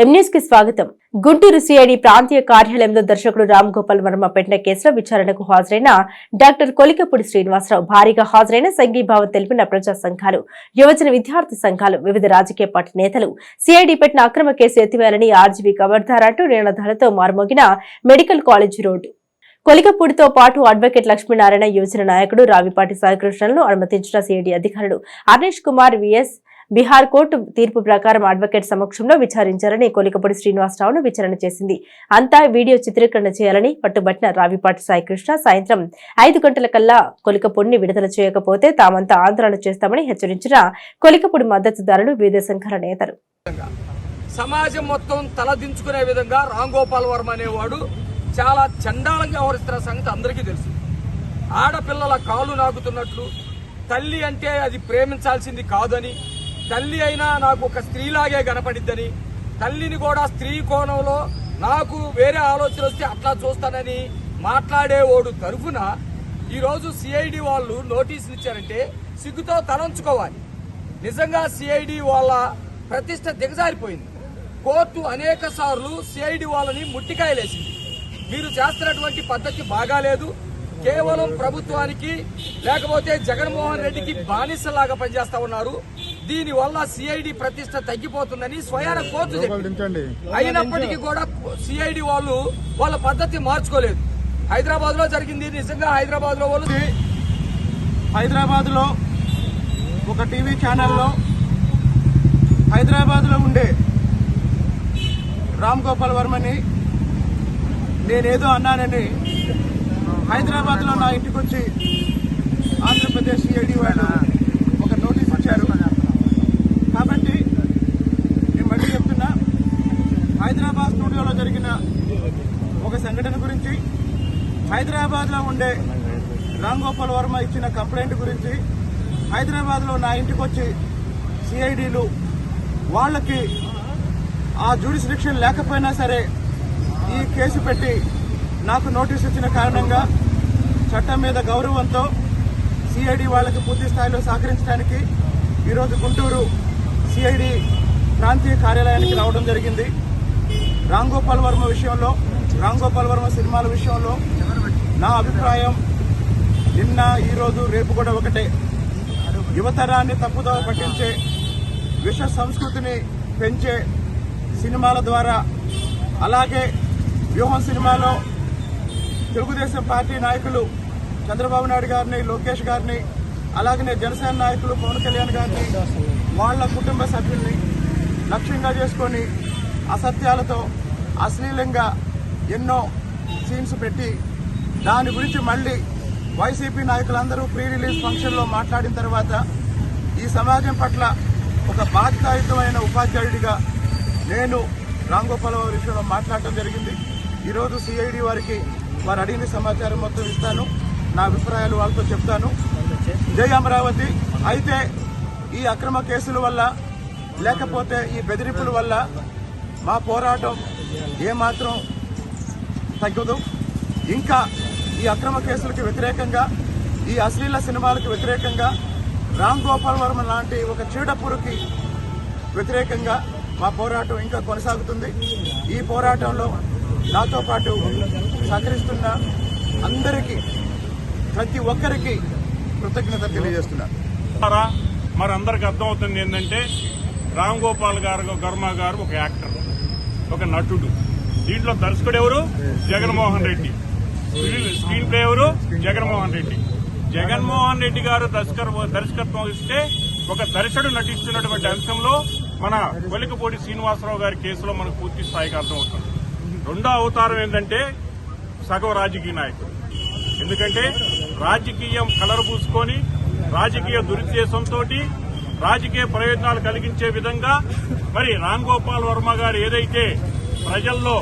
ఎంన్యూస్కి స్వాగతం. గుంటూరు సిఐడి ప్రాంతీయ కార్యాలయంలో దర్శకుడు రామ్ గోపాల్ వర్మ పెట్టిన కేసులో విచారణకు హాజరైన డాక్టర్ కొలికపూడి శ్రీనివాసరావు భారీగా హాజరైన సంఘీభావం తెలిపిన ప్రజా సంఘాలు యువజన విద్యార్థి సంఘాలు వివిధ రాజకీయ పార్టీ నేతలు సిఐడి పెట్టిన అక్రమ కేసు ఎత్తివేయాలని ఆర్జీవీ కబర్దార్ అంటూ నినాదాలతో మారుమోగిన మెడికల్ కాలేజీ రోడ్డు. కొలికపూడితో పాటు అడ్వకేట్ లక్ష్మీనారాయణ యువజన నాయకుడు రావిపాటి సాయికృష్ణను అనుమతించిన సిఐడి అధికారులు అర్నేష్ కుమార్ విఎస్ బీహార్ కోర్టు తీర్పు ప్రకారం అడ్వకేట్ సమక్షంలో విచారించాలని కొలికపూడి శ్రీనివాసరావును విచారణ చేసింది. అంతా వీడియో చిత్రీకరణ చేయాలని పట్టుబట్టిన రావిపాటి సాయికృష్ణ సాయంత్రం ఐదు గంటల కల్లా కొలికపూడిని విడుదల చేయకపోతే తామంతా ఆందోళన చేస్తామని హెచ్చరించిన కొలికపూడి మద్దతుదారులు వివిధ సంఘాల నేతలు. సమాజం మొత్తం తలదించుకునే విధంగా రామ్ గోపాల్ వర్మ అనేవాడు చాలా చండాలంగా వ్యవహరిస్తున్న సంగతి అందరికీ తెలుసు. ఆడపిల్లల కాలు నాకుతున్నట్లు తల్లి అంటే అది ప్రేమించాల్సింది కాదని తల్లి అయినా నాకు ఒక స్త్రీలాగే కనపడిద్దని తల్లిని కూడా స్త్రీ కోణంలో నాకు వేరే ఆలోచన వస్తే అట్లా చూస్తానని మాట్లాడేవాడు తరఫున ఈరోజు సిఐడి వాళ్ళు నోటీసులు ఇచ్చారంటే సిగ్గుతో తలంచుకోవాలి. నిజంగా సిఐడి వాళ్ళ ప్రతిష్ట దిగజారిపోయింది. కోర్టు అనేక సార్లు సిఐడి వాళ్ళని ముట్టికాయలేసింది. మీరు చేస్తున్నటువంటి పద్ధతి బాగాలేదు. కేవలం ప్రభుత్వానికి లేకపోతే జగన్మోహన్ రెడ్డికి బానిసలాగా పనిచేస్తా ఉన్నారు. దీని వల్ల సిఐడి ప్రతిష్ట తగ్గిపోతుందని స్వయాన కోర్టు చెప్పింది. అయినప్పటికీ కూడా సిఐడి వాళ్ళు వాళ్ళ పద్ధతి మార్చుకోలేదు. హైదరాబాద్లో జరిగింది. నిజంగా హైదరాబాద్లో వాళ్ళు హైదరాబాద్లో ఒక టీవీ ఛానల్లో హైదరాబాద్లో ఉండే రామ్ గోపాల్ వర్మని నేనేదో అన్నానని హైదరాబాద్లో నా ఇంటికి వచ్చి ఆంధ్రప్రదేశ్ సిఐడి వాళ్ళు ఒక నోటీస్ ఇచ్చారు కాబట్టి నేను మళ్ళీ చెప్తున్నా హైదరాబాద్ స్టూడియోలో జరిగిన ఒక సంఘటన గురించి హైదరాబాద్లో ఉండే రామ్ గోపాల్ వర్మ ఇచ్చిన కంప్లైంట్ గురించి హైదరాబాద్లో నా ఇంటికి వచ్చి సిఐడిలు వాళ్ళకి ఆ జ్యూరిస్డిక్షన్ లేకపోయినా సరే ఈ కేసు పెట్టి నాకు నోటీస్ ఇచ్చిన కారణంగా చట్టం మీద గౌరవంతో సిఐడి వాళ్ళకి పూర్తి స్థాయిలో సహకరించడానికి ఈరోజు గుంటూరు సిఐడి ప్రాంతీయ కార్యాలయానికి రావడం జరిగింది. రామ్ గోపాల్ వర్మ విషయంలో రామ్ గోపాల్ వర్మ సినిమాల విషయంలో నా అభిప్రాయం నిన్న ఈరోజు రేపు కూడా ఒకటే. యువతరాన్ని తప్పుదోవ పట్టించే విష సంస్కృతిని పెంచే సినిమాల ద్వారా అలాగే వ్యూహం సినిమాలో తెలుగుదేశం పార్టీ నాయకులు చంద్రబాబు నాయుడు గారిని లోకేష్ గారిని అలాగనే జనసేన నాయకులు పవన్ కళ్యాణ్ గారిని వాళ్ళ కుటుంబ సభ్యుల్ని లక్ష్యంగా చేసుకొని అసత్యాలతో అశ్లీలంగా ఎన్నో సీన్స్ పెట్టి దాని గురించి మళ్ళీ వైసీపీ నాయకులందరూ ప్రీ రిలీజ్ ఫంక్షన్లో మాట్లాడిన తర్వాత ఈ సమాజం పట్ల ఒక బాధ్యతాయుతమైన ఉపాధ్యాయుడిగా నేను రాంగోపాల విషయంలో మాట్లాడటం జరిగింది. ఈరోజు సిఐడి వారికి వారు అడిగిన సమాచారం మొత్తం ఇస్తాను. నా అభిప్రాయాలు వాళ్ళతో చెప్తాను. జై అమరావతి. అయితే ఈ అక్రమ కేసుల వల్ల లేకపోతే ఈ బెదిరింపుల వల్ల మా పోరాటం ఏమాత్రం తగ్గదు. ఇంకా ఈ అక్రమ కేసులకు వ్యతిరేకంగా ఈ అశ్లీల సినిమాలకు వ్యతిరేకంగా రామ్ గోపాల్ వర్మ లాంటి ఒక చీడపురుకి వ్యతిరేకంగా మా పోరాటం ఇంకా కొనసాగుతుంది. ఈ పోరాటంలో నాతో పాటు సహకరిస్తున్న అందరికీ ప్రతి ఒక్కరికి కృతజ్ఞత తెలియజేస్తున్నారు మరి అందరికి అర్థమవుతుంది ఏంటంటే రామ్ గోపాల్ గారు గర్మ గారు ఒక యాక్టర్. ఒక నటుడు. దీంట్లో దర్శకుడు ఎవరు? జగన్మోహన్ రెడ్డి. స్క్రీన్ ప్లే ఎవరు? జగన్మోహన్ రెడ్డి. జగన్మోహన్ రెడ్డి గారు దర్శకర్ దర్శకత్వం ఇస్తే ఒక దర్శకుడు నటిస్తున్నటువంటి అంశంలో మన కొలికపూడి శ్రీనివాసరావు గారి కేసులో మనకు పూర్తి స్థాయికి అర్థమవుతుంది. రెండో అవతారం ఏంటంటే సగం రాజకీయ నాయకుడు. ఎందుకంటే రాజకీయం కలర్ పూసుకొని రాజకీయ దురుద్దేశంతో రాజకీయ ప్రయోజనాలు కలిగించే విధంగా మరి రామ్ గోపాల్ వర్మ గారు ఏదైతే ప్రజల్లో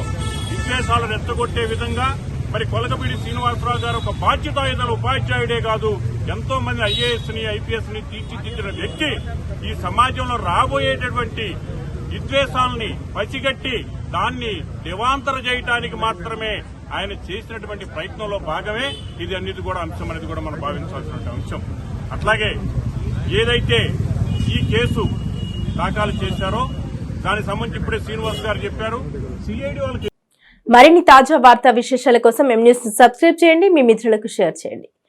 విద్వేషాలను ఎత్తగొట్టే విధంగా మరి కొలకపీడి శ్రీనివాసరావు గారు ఒక బాధ్యతాయుత ఉపాధ్యాయుడే కాదు ఎంతో మంది ఐఏఎస్ని ఐపీఎస్ని తీర్చిదిద్దిన వ్యక్తి ఈ సమాజంలో రాబోయేటటువంటి విద్వేషాలని పసిగట్టి దాన్ని దివాంతర చేయటానికి మాత్రమే ఆయన చేసినటువంటి ప్రయత్నంలో భాగమే. ఇది అన్నిటి కూడా అంశం అనేది కూడా మనం భావించాల్సిన అంశం. అట్లాగే ఏదైతే ఈ కేసు దాఖలు చేశారో దానికి సంబంధించి ఇప్పుడే శ్రీనివాస్ గారు చెప్పారు. సిఐడి వాళ్ళకి మరిన్ని తాజా వార్తా విశేషాల కోసం ఎం న్యూస్ సబ్స్క్రైబ్ చేయండి మీ మిత్రులకు షేర్ చేయండి.